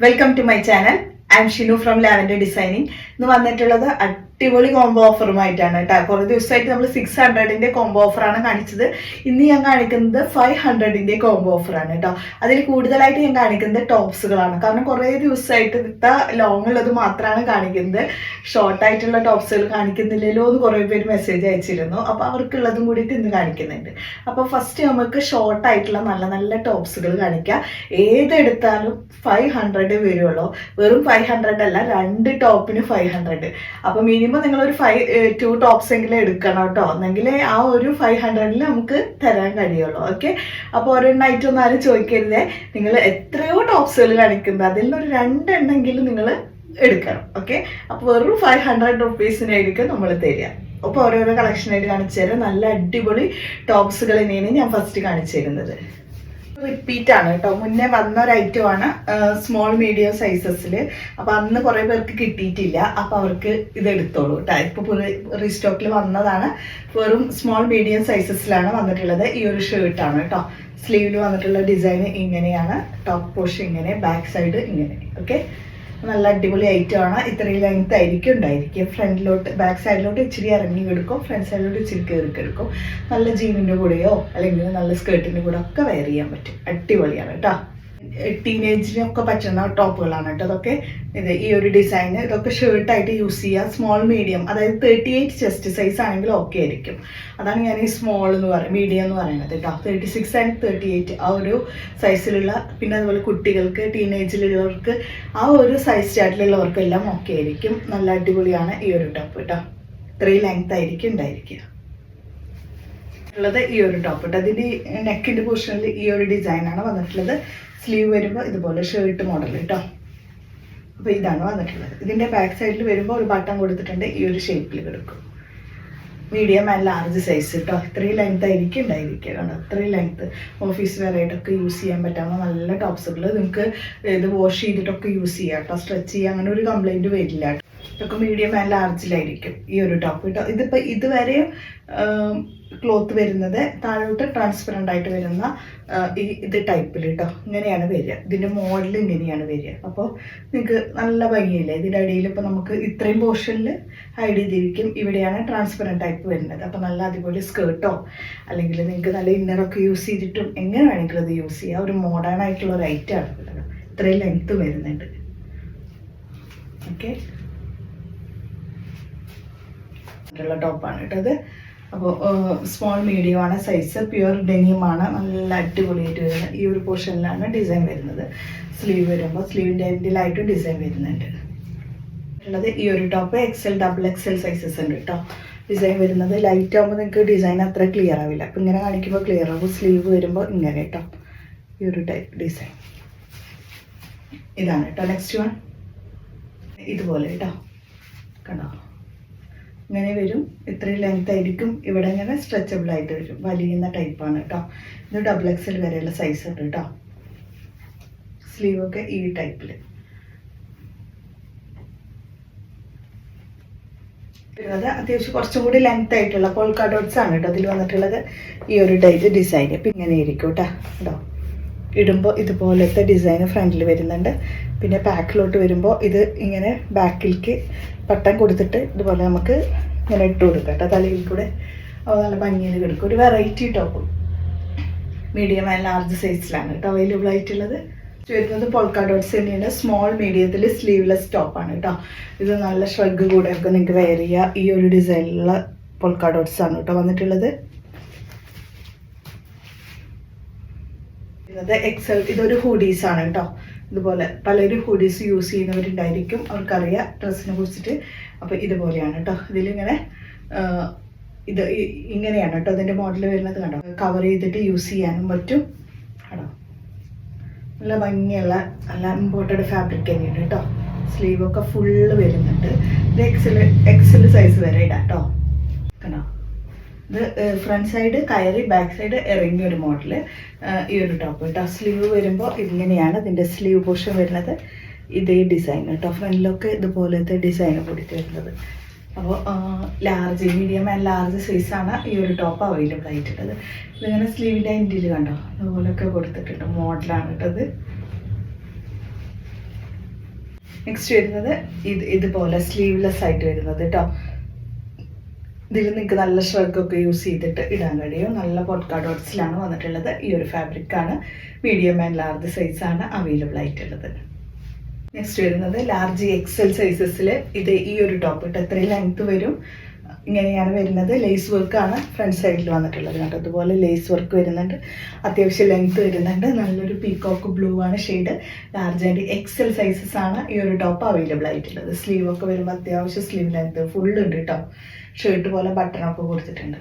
Welcome to my channel I am Shinu from Lavender Designing ഇന്ന് വന്നിട്ടുള്ളത് അടിപൊളി combo ഓഫറുമായിട്ടാണ് കേട്ടോ. കുറേ ദിവസമായിട്ട് നമ്മൾ സിക്സ് ഹൺഡ്രഡിന്റെ കോംബോ ഓഫറാണ് കാണിച്ചത്. ഇന്ന് ഞാൻ കാണിക്കുന്നത് ഫൈവ് ഹൺഡ്രഡിന്റെ കോംബോ ഓഫറാണ് കേട്ടോ. അതിൽ കൂടുതലായിട്ട് ഞാൻ കാണിക്കുന്നത് ടോപ്സുകളാണ് കാരണം കുറേ ദിവസമായിട്ട് ഇത്ത ലോങ് ഉള്ളത് മാത്രമാണ് കാണിക്കുന്നത്. ഷോർട്ട് ആയിട്ടുള്ള ടോപ്സുകൾ കാണിക്കുന്നില്ലല്ലോ എന്ന് കുറേ പേര് മെസ്സേജ് അയച്ചിരുന്നു. അപ്പോൾ അവർക്കുള്ളതും കൂടിയിട്ട് ഇന്ന് കാണിക്കുന്നുണ്ട്. അപ്പോൾ ഫസ്റ്റ് നമുക്ക് ഷോർട്ട് ആയിട്ടുള്ള നല്ല നല്ല ടോപ്സുകൾ കാണിക്കാം. ഏതെടുത്താലും ഫൈവ് ഹൺഡ്രഡ് വരുള്ളൂ. വെറും ഫൈവ് ഹൺഡ്രഡ് അല്ല രണ്ട് ടോപ്പിന് ഫൈവ് ഹൺഡ്രഡ് അപ്പോൾ മിനിമം നിങ്ങൾ ഒരു ഫൈവ് ടു ടോപ്സ് എങ്കിലും എടുക്കണം കേട്ടോ. എന്നെങ്കിലേ ആ ഒരു ഫൈവ് ഹൺഡ്രഡിൽ നമുക്ക് തരാൻ കഴിയുള്ളൂ. ഓക്കെ അപ്പോൾ ഓരോ ഒന്നും ആരും ചോദിക്കരുതേ. നിങ്ങൾ എത്രയോ ടോപ്സുകൾ കാണിക്കുന്നത് അതിൽ നിന്ന് ഒരു രണ്ടെണ്ണെങ്കിലും നിങ്ങൾ എടുക്കണം. ഓക്കെ അപ്പോൾ വെറും ഫൈവ് ഹൺഡ്രഡ് റുപ്പീസിനായിരിക്കും നമ്മൾ തരിക. അപ്പോൾ ഓരോരോ കളക്ഷനായിട്ട് കാണിച്ചു തരാം. നല്ല അടിപൊളി ടോപ്സുകൾ തന്നെയാണ് ഞാൻ ഫസ്റ്റ് കാണിച്ചു തരുന്നത്. റിപ്പീറ്റ് ആണ് കേട്ടോ. മുന്നേ വന്ന ഒരു ഐറ്റം ആണ് സ്മോൾ മീഡിയം സൈസസിൽ അപ്പോൾ അന്ന് കുറേ പേർക്ക് കിട്ടിയിട്ടില്ല. അപ്പോൾ അവർക്ക് ഇത് എടുത്തോളൂ കേട്ടോ പുതിയ റീസ്റ്റോക്കിൽ വന്നതാണ്. വെറും സ്മോൾ മീഡിയം സൈസസിലാണ് വന്നിട്ടുള്ളത്. ഈ ഒരു ഷർട്ടാണ് കേട്ടോ സ്ലീവിൽ വന്നിട്ടുള്ള ഡിസൈൻ ഇങ്ങനെയാണ്. ടോപ്പ് പോഷ് ഇങ്ങനെ ബാക്ക് സൈഡ് ഇങ്ങനെ. ഓക്കെ നല്ല അടിപൊളി ഐറ്റം ആണ്. ഇത്രയും ലെങ്ത് ആയിരിക്കും ഉണ്ടായിരിക്കും ഫ്രണ്ടിലോട്ട് ബാക്ക് സൈഡിലോട്ട് ഇച്ചിരി ഇറങ്ങി എടുക്കും ഫ്രണ്ട് സൈഡിലോട്ട് ഇച്ചിരി കയറി എടുക്കും നല്ല ജീനിന്റെ കൂടെയോ അല്ലെങ്കിൽ നല്ല സ്കേർട്ടിന്റെ കൂടെ ഒക്കെ വെയർ ചെയ്യാൻ പറ്റും. അടിപൊളിയാണ് കേട്ടോ. ടീനേജിനൊക്കെ പറ്റുന്ന ടോപ്പുകളാണ് കേട്ടോ. അതൊക്കെ ഇത് ഈ ഒരു ഡിസൈൻ ഇതൊക്കെ ഷർട്ടായിട്ട് യൂസ് ചെയ്യുക. സ്മോൾ മീഡിയം അതായത് തേർട്ടി എയ്റ്റ് ചെസ്റ്റ് സൈസ് ആണെങ്കിൽ ഓക്കെ ആയിരിക്കും. അതാണ് ഞാൻ ഈ സ്മോൾ എന്ന് പറയുന്നത് മീഡിയം എന്ന് പറയുന്നത് കേട്ടോ. Thirty six and thirty eight ആ ഒരു സൈസിലുള്ള പിന്നെ അതുപോലെ കുട്ടികൾക്ക് ടീനേജിലുള്ളവർക്ക് ആ ഒരു സൈസ് ചാർട്ടിലുള്ളവർക്കെല്ലാം ഓക്കെ ആയിരിക്കും. നല്ല അടിപൊളിയാണ് ഈ ഒരു ടോപ്പ് കേട്ടോ. ഇത്രയും ലെങ്ത് ആയിരിക്കും ഉണ്ടായിരിക്കുക. ഉള്ളത് ഈ ഒരു ടോപ്പ് കേട്ടോ അതിന്റെ നെക്കിന്റെ പോർഷനിൽ ഈ ഒരു ഡിസൈനാണ് വന്നിട്ടുള്ളത്. സ്ലീവ് വരുമ്പോൾ ഇതുപോലെ ഷർട്ട് മോഡൽ കേട്ടോ അപ്പോൾ ഇതാണ് വന്നിട്ടുള്ളത്. ഇതിന്റെ ബാക്ക് സൈഡിൽ വരുമ്പോൾ ഒരു ബട്ടൺ കൊടുത്തിട്ടുണ്ട്. ഈ ഒരു ഷേപ്പിൽ കിടക്കും. മീഡിയം ആൻഡ് ലാർജ് സൈസ് കേട്ടോ ഇത്രയും ലെങ്ത് ആയിരിക്കും ഉണ്ടായിരിക്കുക കേട്ടോ ഇത്രയും ലെങ്ത് ഓഫീസ് വെറൈറ്റൊക്കെ യൂസ് ചെയ്യാൻ പറ്റാവുന്ന നല്ല ടോപ്സുകൾ നിങ്ങൾക്ക് ഇത് വാഷ് ചെയ്തിട്ടൊക്കെ യൂസ് ചെയ്യാം കേട്ടോ സ്ട്രെച്ച് ചെയ്യുക അങ്ങനെ ഒരു കംപ്ലൈന്റ് വരില്ല കേട്ടോ ഇതൊക്കെ മീഡിയം ആൻഡ് ലാർജിലായിരിക്കും ഈ ഒരു ടോപ്പ് കേട്ടോ ഇതിപ്പോൾ ഇതുവരെ ക്ലോത്ത് വരുന്നത് താഴോട്ട് ട്രാൻസ്പെറന്റ് ആയിട്ട് വരുന്ന ഈ ഇത് ടൈപ്പിൽ കേട്ടോ ഇങ്ങനെയാണ് വരിക. ഇതിന്റെ മോഡൽ ഇങ്ങനെയാണ് വരിക. അപ്പോൾ നിങ്ങൾക്ക് നല്ല ഭംഗിയില്ലേ? ഇതിന്റെ അടിയിൽ ഇപ്പോൾ നമുക്ക് ഇത്രയും പോർഷനിൽ ഹൈഡ് ചെയ്തിരിക്കും. ഇവിടെയാണ് ട്രാൻസ്പെറന്റ് ടൈപ്പ് വരുന്നത്. അപ്പോൾ നല്ല അതുപോലെ സ്കേർട്ടോ അല്ലെങ്കിൽ നിങ്ങൾക്ക് നല്ല ഇന്നറൊക്കെ യൂസ് ചെയ്തിട്ടും എങ്ങനെ വേണമെങ്കിലും അത് യൂസ് ചെയ്യാം. ഒരു മോഡേൺ ആയിട്ടുള്ള ഒരു ഐറ്റം ആണ്. ഇത്. ഇത്രയും ലെങ്ത്ത് വരുന്നുണ്ട്. ഓക്കെ ഉള്ള ടോപ്പാണ് കേട്ടത് അപ്പോൾ സ്മോൾ മീഡിയം ആണ് സൈസ് പ്യുവർ ഡെനിയുമാണ് നല്ല അടിപൊളിയായിട്ട് വരുന്നത് ഈ ഒരു പോർഷനിലാണ് ഡിസൈൻ വരുന്നത്. സ്ലീവ് വരുമ്പോൾ സ്ലീവ് എൻഡിലായിട്ടും ഡിസൈൻ വരുന്നുണ്ട്. ഉള്ളത് ഈ ഒരു top XL double XL sizes ഉണ്ട് കേട്ടോ. ഡിസൈൻ വരുന്നത് ലൈറ്റ് ആകുമ്പോൾ നിങ്ങൾക്ക് ഡിസൈൻ അത്ര ക്ലിയർ ആവില്ല. അപ്പോൾ ഇങ്ങനെ കാണിക്കുമ്പോൾ ക്ലിയർ ആകും സ്ലീവ് വരുമ്പോൾ ഇങ്ങനെ കേട്ടോ. ഈ ഒരു ടൈപ്പ് ഡിസൈൻ ഇതാണ് കേട്ടോ. നെക്സ്റ്റ് വൺ ഇതുപോലെ കേട്ടോ. കണ്ടോ? ഇങ്ങനെ വരും. ഇത്രയും ലെങ്ത് ആയിരിക്കും. ഇവിടെ ഇങ്ങനെ സ്ട്രെച്ചബിൾ ആയിട്ട് വരും. വലിയുന്ന ടൈപ്പാണ് കേട്ടോ ഇത് ഡബിൾ എക്സൽ വരെയുള്ള സൈസ് ഉണ്ട് കേട്ടോ സ്ലീവ് ഒക്കെ ഈ ടൈപ്പിൽ അത് അത്യാവശ്യം കുറച്ചും കൂടി ലെങ്ത് ആയിട്ടുള്ള പോൾക്കാ ഡോട്ട്സ് ആണ് കേട്ടോ അതിൽ വന്നിട്ടുള്ളത് ഈ ഒരു ടൈപ്പ് ഡിസൈൻ ഇപ്പം ഇങ്ങനെ ഇരിക്കും കേട്ടോ കേട്ടോ ഇടുമ്പോൾ ഇതുപോലത്തെ ഡിസൈൻ ഫ്രണ്ടിൽ വരുന്നുണ്ട്. പിന്നെ ബാക്കിലോട്ട് വരുമ്പോൾ ഇത് ഇങ്ങനെ ബാക്കിലേക്ക് പട്ടം കൊടുത്തിട്ട് ഇതുപോലെ നമുക്ക് ഇങ്ങനെ ഇട്ട് കൊടുക്കാം കേട്ടോ തലയിൽ കൂടെ നല്ല ഭംഗിയിൽ കിടക്കും. ഒരു variety top medium and large സൈസിലാണ് കേട്ടോ അവൈലബിൾ ആയിട്ടുള്ളത്. വരുന്നത് പൊൾക്കാ ഡോട്ട്സ് തന്നെയാണ്. സ്മോൾ മീഡിയത്തിൽ സ്ലീവ്ലെസ് ടോപ്പാണ് കേട്ടോ. ഇത് നല്ല ഷ്രഗ് ഒക്കെ നിങ്ങൾക്ക് വെയർ ചെയ്യുക ഈ ഒരു ഡിസൈനിലുള്ള പൊൾക്കാ ഡോട്ട്സ് ആണ് കേട്ടോ വന്നിട്ടുള്ളത്. എക്സൽ ഇതൊരു ഹൂഡീസ് ആണ് കേട്ടോ. ഇതുപോലെ പലരും ഹുഡീസ് യൂസ് ചെയ്യുന്നവരുണ്ടായിരിക്കും. അവർക്കറിയാം ഡ്രസ്സിനെ കുറിച്ചിട്ട്. അപ്പോൾ ഇതുപോലെയാണ് കേട്ടോ ഇതിലിങ്ങനെ ഇത് ഇങ്ങനെയാണ് കേട്ടോ ഇതിന്റെ മോഡൽ വരുന്നത് കണ്ടോ? കവർ ചെയ്തിട്ട് യൂസ് ചെയ്യാനും പറ്റും. കണ്ടോ? നല്ല ഭംഗിയുള്ള നല്ല ഇമ്പോർട്ടഡ് ഫാബ്രിക് തന്നെയാണ് കേട്ടോ സ്ലീവൊക്കെ ഫുള്ള് വരുന്നുണ്ട്. ഇത് എക്സൽ എക്സൽ സൈസ് വരെ ഇടാം കേട്ടോ ഇത് ഫ്രണ്ട് സൈഡ് കയറി ബാക്ക് സൈഡ് ഇറങ്ങിയ ഒരു മോഡൽ ഈ ഒരു ടോപ്പ് കേട്ടോ. സ്ലീവ് വരുമ്പോൾ ഇങ്ങനെയാണ് ഇതിന്റെ സ്ലീവ് പോർഷൻ വരുന്നത്. ഇതേ ഡിസൈൻ കേട്ടോ. ഫ്രണ്ടിലൊക്കെ ഇതുപോലത്തെ ഡിസൈൻ കൂടിയിട്ട് വരുന്നത്. അപ്പോൾ ലാർജ് മീഡിയം ആൻഡ് ലാർജ് സൈസാണ് ഈ ഒരു ടോപ്പ് അവൈലബിൾ ആയിട്ടുള്ളത്. ഇതിങ്ങനെ സ്ലീവിന്റെ എൻഡിൽ കണ്ടോ? അതുപോലൊക്കെ കൊടുത്തിട്ടുണ്ട്. മോഡലാണ് കേട്ടത് നെക്സ്റ്റ് വരുന്നത് ഇത് ഇതുപോലെ സ്ലീവ്ലെസ് ആയിട്ട് വരുന്നത് കേട്ടോ. ഇതിൽ നിങ്ങൾക്ക് നല്ല ഷ്രഗൊക്കെ യൂസ് ചെയ്തിട്ട് ഇടാൻ കഴിയും. നല്ല പൊട്ട്കാ ഡോട്ട്സിലാണ് വന്നിട്ടുള്ളത്. ഈ ഒരു ഫാബ്രിക്കാണ് മീഡിയം ആൻഡ് ലാർജ് സൈസാണ് അവൈലബിൾ ആയിട്ടുള്ളത്. നെക്സ്റ്റ് വരുന്നത് ലാർജ് എക്സൽ സൈസസിൽ ഇത് ഈ ഒരു ടോപ്പ് ഇട്ട് എത്രയും ലെങ്ത് വരും. ഇങ്ങനെയാണ് വരുന്നത്. ലേസ് വർക്കാണ് ഫ്രണ്ട് സൈഡിൽ വന്നിട്ടുള്ളത് കേട്ടോ അതുപോലെ ലേസ് വർക്ക് വരുന്നുണ്ട്. അത്യാവശ്യം ലെങ്ത് വരുന്നുണ്ട്. നല്ലൊരു പീക്കോക്ക് ബ്ലൂ ആണ് shade large and XL sizes ആണ് ഈ ഒരു ടോപ്പ് അവൈലബിൾ ആയിട്ടുള്ളത്. സ്ലീവ് ഒക്കെ വരുമ്പോൾ അത്യാവശ്യം സ്ലീവ് ലെങ്ത് ഫുൾ ഉണ്ട് കേട്ടോ ഷർട്ട് പോലെ ബട്ടണൊക്കെ കൊടുത്തിട്ടുണ്ട്.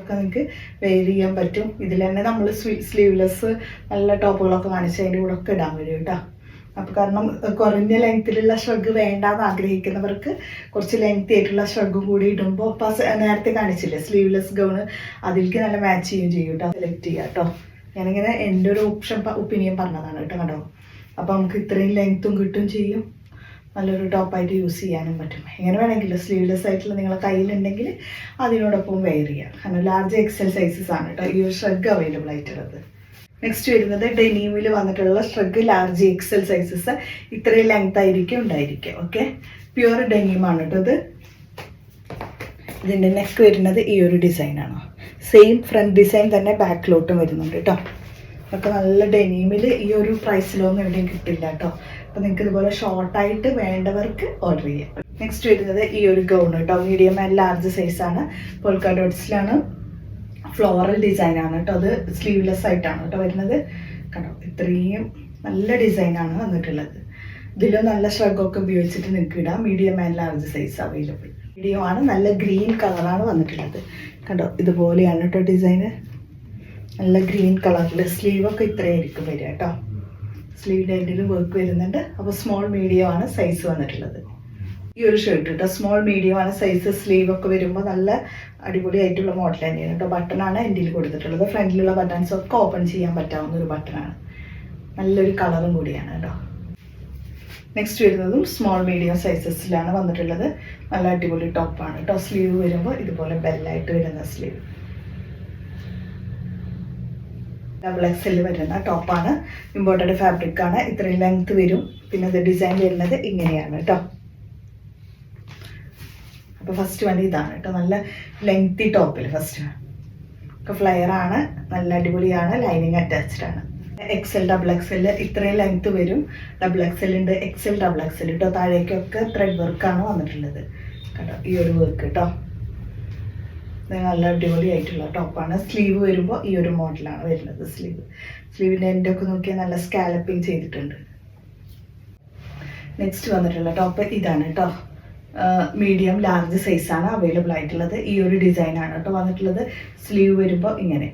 ഒക്കെ നിങ്ങൾക്ക് വെയർ ചെയ്യാൻ പറ്റും. ഇതിൽ തന്നെ നമ്മൾ സ്ലീവ്ലെസ് നല്ല ടോപ്പുകളൊക്കെ കാണിച്ച് അതിന്റെ കൂടെ ഒക്കെ ഇടാൻ വരും കേട്ടോ അപ്പോൾ കാരണം കുറഞ്ഞ ലെങ്ത്തിലുള്ള ഷ്രഗ് വേണ്ടാന്ന് ആഗ്രഹിക്കുന്നവർക്ക് കുറച്ച് ലെങ്ത് ആയിട്ടുള്ള ഷ്രഗ് കൂടി ഇടുമ്പോൾ ഇപ്പോൾ നേരത്തെ കാണിച്ചില്ലേ സ്ലീവ്ലെസ് ഗൗണ് അതിലേക്ക് നല്ല മാച്ച് ചെയ്യുകയും ചെയ്യും കേട്ടോ സെലക്ട് ചെയ്യുക കേട്ടോ ഞാനിങ്ങനെ എന്റെ ഒരു ഓപ്ഷൻ ഒപ്പീനിയൻ പറഞ്ഞതാണ് കേട്ടോ കണ്ടോ? അപ്പോൾ നമുക്ക് ഇത്രയും ലെങ്ത്തും കിട്ടും ചെയ്യും. നല്ലൊരു ടോപ്പായിട്ട് യൂസ് ചെയ്യാനും പറ്റും. എങ്ങനെ വേണമെങ്കിലും സ്ലീവ്ലെസ് ആയിട്ടുള്ള നിങ്ങളെ കയ്യിലുണ്ടെങ്കിൽ അതിനോടൊപ്പം വെയർ ചെയ്യാം. കാരണം ലാർജ് എക്സൽ സൈസസ് ആണ് കേട്ടോ ഈ ഒരു ഷ്രഗ് അവൈലബിൾ ആയിട്ടുള്ളത്. നെക്സ്റ്റ് വരുന്നത് ഡെനീമിൽ വന്നിട്ടുള്ള ഷ്രഗ് ലാർജ് എക്സൽ സൈസസ് ഇത്രയും ലെങ്ത് ആയിരിക്കും ഉണ്ടായിരിക്കും. ഓക്കെ പ്യുവർ ഡെനീമാണ് കേട്ടോ ഇത്. ഇതിന്റെ നെക്ക് വരുന്നത് ഈ ഒരു ഡിസൈനാണ് സെയിം ഫ്രണ്ട് ഡിസൈൻ തന്നെ ബാക്കിലോട്ടും വരുന്നുണ്ട് കേട്ടോ ഒക്കെ നല്ല ഡെനീമിൽ ഈ ഒരു പ്രൈസിലൊന്നും എവിടെയും കിട്ടില്ല കേട്ടോ അപ്പോൾ നിങ്ങൾക്ക് ഇതുപോലെ ഷോർട്ടായിട്ട് വേണ്ടവർക്ക് ഓർഡർ ചെയ്യാം. നെക്സ്റ്റ് വരുന്നത് ഈ ഒരു ഗൗൺ കേട്ടോ മീഡിയം ആൻഡ് ലാർജ് സൈസാണ് പോൾക്കാ ഡോട്ട്സിലാണ് ഫ്ലോറൽ ഡിസൈൻ ആണ് കേട്ടോ. അത് സ്ലീവ്ലെസ് ആയിട്ടാണ് കേട്ടോ വരുന്നത്. കണ്ടോ? ഇത്രയും നല്ല ഡിസൈനാണ് വന്നിട്ടുള്ളത്. ഇതിലും നല്ല ഷ്രഗൊക്കെ ഉപയോഗിച്ചിട്ട് നിങ്ങൾക്ക് ഇടാം medium and large size available medium ആണ്. നല്ല ഗ്രീൻ കളറാണ് വന്നിട്ടുള്ളത്. കണ്ടോ? ഇതുപോലെയാണ് കേട്ടോ ഡിസൈന് നല്ല ഗ്രീൻ കളറിൽ സ്ലീവൊക്കെ ഇത്രയായിരിക്കും വരിക കേട്ടോ. സ്ലീവിന്റെ എൻഡിൽ വർക്ക് വരുന്നുണ്ട്. അപ്പോൾ സ്മോൾ മീഡിയം ആണ് സൈസ് വന്നിട്ടുള്ളത്. ഈ ഒരു ഷർട്ട് കേട്ടോ സ്മോൾ മീഡിയം ആണ് സൈസ് സ്ലീവ് ഒക്കെ വരുമ്പോൾ നല്ല അടിപൊളിയായിട്ടുള്ള മോഡൽ തന്നെയാണ് കേട്ടോ ബട്ടണാണ് എന്റെ കൊടുത്തിട്ടുള്ളത്. ഫ്രണ്ടിലുള്ള ബട്ടൺസ് ഒക്കെ ഓപ്പൺ ചെയ്യാൻ പറ്റാവുന്ന ഒരു ബട്ടണാണ് നല്ലൊരു കളറും കൂടിയാണ് കേട്ടോ നെക്സ്റ്റ് വരുന്നതും സ്മോൾ മീഡിയം സൈസസിലാണ് വന്നിട്ടുള്ളത്. നല്ല അടിപൊളി ടോപ്പാണ് കേട്ടോ സ്ലീവ് വരുമ്പോൾ ഇതുപോലെ ബെല്ലായിട്ട് വരുന്ന സ്ലീവ് ഡബിൾ എക്സൽ വരുന്ന ടോപ്പാണ് ഇമ്പോർട്ടഡ് ഫാബ്രിക് ആണ്. ഇത്രയും ലെങ്ത് വരും. പിന്നെ അത് ഡിസൈൻ വരുന്നത് ഇങ്ങനെയാണ് കേട്ടോ അപ്പോൾ ഫസ്റ്റ് വണ്ടി ഇതാണ് കേട്ടോ നല്ല ലെങ്തി ടോപ്പിൽ ഫസ്റ്റ് ഒക്കെ ഫ്ലയർ ആണ്. നല്ല അടിപൊളിയാണ്. ലൈനിങ് അറ്റാച്ച്ഡ് ആണ്. എക്സൽ ഡബിൾ എക്സൽ ഇത്രയും ലെങ്ത് വരും. ഡബിൾ എക്സൽ ഉണ്ട്. എക്സൽ ഡബിൾ എക്സൽ കേട്ടോ താഴേക്കൊക്കെ ത്രെഡ് വർക്കാണ് വന്നിട്ടുള്ളത്. കേട്ടോ ഈ ഒരു വർക്ക് കേട്ടോ നല്ല അടിപൊളിയായിട്ടുള്ള ടോപ്പാണ് സ്ലീവ് വരുമ്പോൾ ഈ ഒരു മോഡലാണ് വരുന്നത് സ്ലീവ് സ്ലീവിന്റെ എന്റെ ഒക്കെ നോക്കിയാൽ നല്ല സ്കാലപ്പിങ് ചെയ്തിട്ടുണ്ട്. നെക്സ്റ്റ് വന്നിട്ടുള്ള ടോപ്പ് ഇതാണ് കേട്ടോ മീഡിയം ലാർജ് സൈസാണ് അവൈലബിൾ ആയിട്ടുള്ളത്. ഈ ഒരു ഡിസൈനാണ് കേട്ടോ വന്നിട്ടുള്ളത്. സ്ലീവ് വരുമ്പോൾ ഇങ്ങനെ.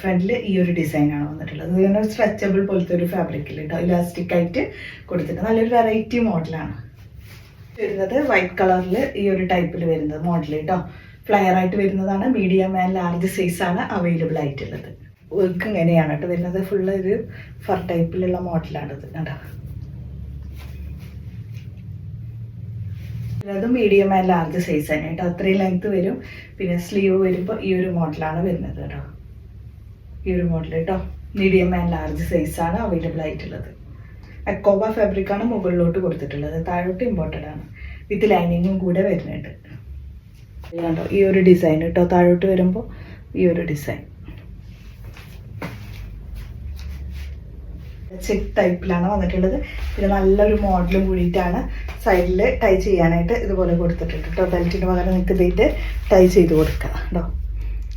ഫ്രണ്ടിൽ ഈ ഒരു ഡിസൈനാണ് വന്നിട്ടുള്ളത്. ഇങ്ങനെ സ്ട്രെച്ചബിൾ പോലത്തെ ഒരു ഫാബ്രിക്കിൽ കേട്ടോ ഇലാസ്റ്റിക് ആയിട്ട് കൊടുത്തിട്ട് നല്ലൊരു വെറൈറ്റി മോഡലാണ് വരുന്നത് വൈറ്റ് കളറിൽ ഈ ഒരു ടൈപ്പിൽ വരുന്നത് മോഡൽ കേട്ടോ ഫ്ലയർ ആയിട്ട് വരുന്നതാണ്. മീഡിയം ആൻഡ് ലാർജ് സൈസാണ് അവൈലബിൾ ആയിട്ടുള്ളത്. വർക്ക് ഇങ്ങനെയാണ് കേട്ടോ വരുന്നത്. ഫുള്ള് ഒരു ഫർ ടൈപ്പിലുള്ള മോഡലാണിത് കണ്ടോ? അത് മീഡിയം ആൻഡ് ലാർജ് സൈസ് തന്നെ കേട്ടോ. അത്രയും ലെങ്ത് വരും. പിന്നെ സ്ലീവ് വരുമ്പോൾ ഈ ഒരു മോഡലാണ് വരുന്നത് കേട്ടോ. ഈ ഒരു മോഡൽ കേട്ടോ. മീഡിയം ആൻഡ് ലാർജ് സൈസാണ് അവൈലബിൾ ആയിട്ടുള്ളത്. അക്കോബ ഫാബ്രിക്കാണ് മുകളിലോട്ട് കൊടുത്തിട്ടുള്ളത്. താഴോട്ട് ഇമ്പോർട്ടഡ് ആണ്. വിത്ത് ലൈനിങ്ങും കൂടെ വരുന്നുണ്ട്. കണ്ടോ? ഈ ഒരു ഡിസൈൻ കേട്ടോ. താഴോട്ട് വരുമ്പോൾ ഈ ഒരു ഡിസൈൻ ചെക്ക് ടൈപ്പിലാണ് വന്നിട്ടുള്ളത്. പിന്നെ നല്ലൊരു മോഡലും കൂടിയിട്ടാണ് സൈഡിൽ ടൈ ചെയ്യാനായിട്ട് ഇതുപോലെ കൊടുത്തിട്ടുണ്ട് കേട്ടോ ബെൽറ്റിന് പകരം നിങ്ങൾക്ക് ഇതിന്റെ ടൈ ചെയ്ത് കൊടുക്കുക കേട്ടോ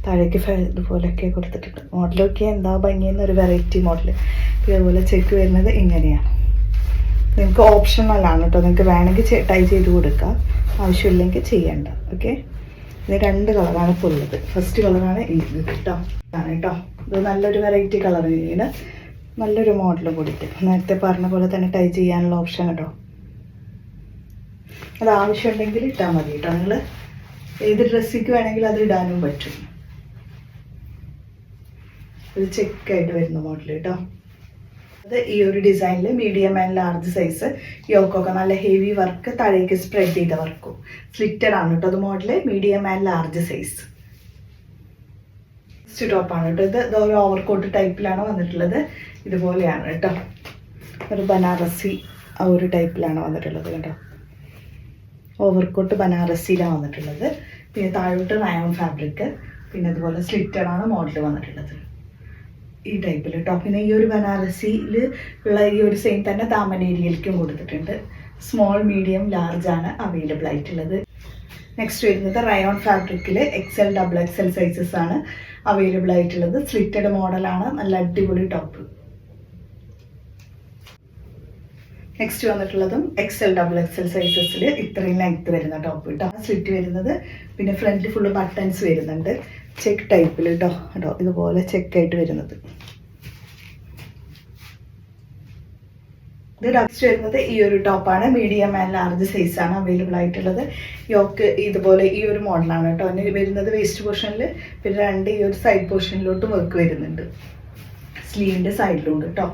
താഴേക്ക് ഇതുപോലെയൊക്കെ കൊടുത്തിട്ടുണ്ട്. മോഡലൊക്കെ എന്താ ഭംഗി ഒരു വെറൈറ്റി മോഡൽ ഇതേപോലെ ചെക്ക് വരുന്നത് ഇങ്ങനെയാണ്. നിങ്ങൾക്ക് ഓപ്ഷണലാണ് കേട്ടോ നിങ്ങൾക്ക് വേണമെങ്കിൽ ടൈ ചെയ്ത് കൊടുക്കാം. ആവശ്യമില്ലെങ്കിൽ ചെയ്യണ്ട. ഓക്കെ ഇത് രണ്ട് കളറാണ് ഇപ്പോൾ ഉള്ളത് ഫസ്റ്റ് കളറാണ് ഇത് കേട്ടോ ഇതാണ് കേട്ടോ ഇത് നല്ലൊരു വെറൈറ്റി കളർ ഇതിന് നല്ലൊരു മോഡൽ കൂടിയിട്ട്. നേരത്തെ പറഞ്ഞ പോലെ തന്നെ ടൈ ചെയ്യാനുള്ള ഓപ്ഷൻ കേട്ടോ അത് ആവശ്യമുണ്ടെങ്കിൽ ഇട്ടാൽ മതി കേട്ടോ. നിങ്ങൾ ഏത് ഡ്രസ്സിക്ക് വേണമെങ്കിൽ അത് ഇടാനും പറ്റും. ഒരു ചെക്കായിട്ട് വരുന്ന മോഡൽ കേട്ടോ. അത് ഈ ഒരു ഡിസൈനിൽ മീഡിയം ആൻഡ് ലാർജ് സൈസ് യോക്കൊക്കെ നല്ല ഹെവി വർക്ക് താഴേക്ക് സ്പ്രെഡ് ചെയ്ത വർക്കും സ്ലിറ്റഡ് ആണ് കേട്ടോ അത് model medium and large size ടോപ്പാണ് കേട്ടോ. ഇത് ഇത് ഒരു ഓവർകോട്ട് ടൈപ്പിലാണ് വന്നിട്ടുള്ളത്. ഇതുപോലെയാണ് കേട്ടോ. ഒരു ബനാറസി ആ ഒരു ടൈപ്പിലാണ് വന്നിട്ടുള്ളത് കേട്ടോ. ഓവർകോട്ട് ബനാറസിയിലാണ് വന്നിട്ടുള്ളത്. പിന്നെ താഴോട്ട് റയോൺ ഫാബ്രിക് പിന്നെ അതുപോലെ സ്ലിറ്ററാണ് മോഡൽ വന്നിട്ടുള്ളത്. ഈ ടൈപ്പിൽ കേട്ടോ പിന്നെ ഈ ഒരു ബനാറസിയിൽ ഉള്ള ഈ ഒരു സെയിം തന്നെ താമനേരിയിലേക്കും കൊടുത്തിട്ടുണ്ട്. സ്മോൾ മീഡിയം ലാർജ് ആണ് അവൈലബിൾ ആയിട്ടുള്ളത്. നെക്സ്റ്റ് വരുന്നത് റയോൺ ഫാബ്രിക്കിൽ എക്സൽ ഡബിൾ എക്സൽ സൈസസ് ആണ് അവൈലബിൾ ആയിട്ടുള്ളത്. സ്ലിറ്റഡ് മോഡലാണ് നല്ല അടിപൊളി ടോപ്പ് നെക്സ്റ്റ് വന്നിട്ടുള്ളതും എക്സൽ ഡബിൾ എക്സൽ സൈസസിൽ ഇത്രയും ലെങ്ത് വരുന്ന ടോപ്പ് കേട്ടോ സ്ലിറ്റ് വരുന്നത് പിന്നെ ഫ്രണ്ട് ഫുള്ള് ബട്ടൺസ് വരുന്നുണ്ട്. ചെക്ക് ടൈപ്പിൽ കേട്ടോ കേട്ടോ ഇതുപോലെ ചെക്കായിട്ട് വരുന്നത്. ഇത് നെക്സ്റ്റ് വരുന്നത് ഈ ഒരു ടോപ്പാണ് മീഡിയം ആൻഡ് ലാർജ് സൈസാണ് അവൈലബിൾ ആയിട്ടുള്ളത്. യോക്ക് ഇതുപോലെ ഈ ഒരു മോഡലാണ് കേട്ടോ അതിന് വരുന്നത് വേസ്റ്റ് പോർഷനിൽ പിന്നെ രണ്ട് ഈ ഒരു സൈഡ് പോർഷനിലോട്ടും വർക്ക് വരുന്നുണ്ട്. സ്ലീവിന്റെ സൈഡിലുണ്ട് കേട്ടോ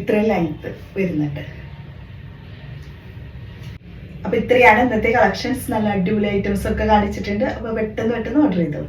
ഇത്രയും ലെങ്ത് വരുന്നുണ്ട്. അപ്പൊ ഇത്രയാണ് ഇന്നത്തെ കളക്ഷൻസ് നല്ല അടിപൊളി ഐറ്റംസ് ഒക്കെ കാണിച്ചിട്ടുണ്ട്. അപ്പൊ പെട്ടെന്ന് പെട്ടെന്ന് ഓർഡർ ചെയ്തോളൂ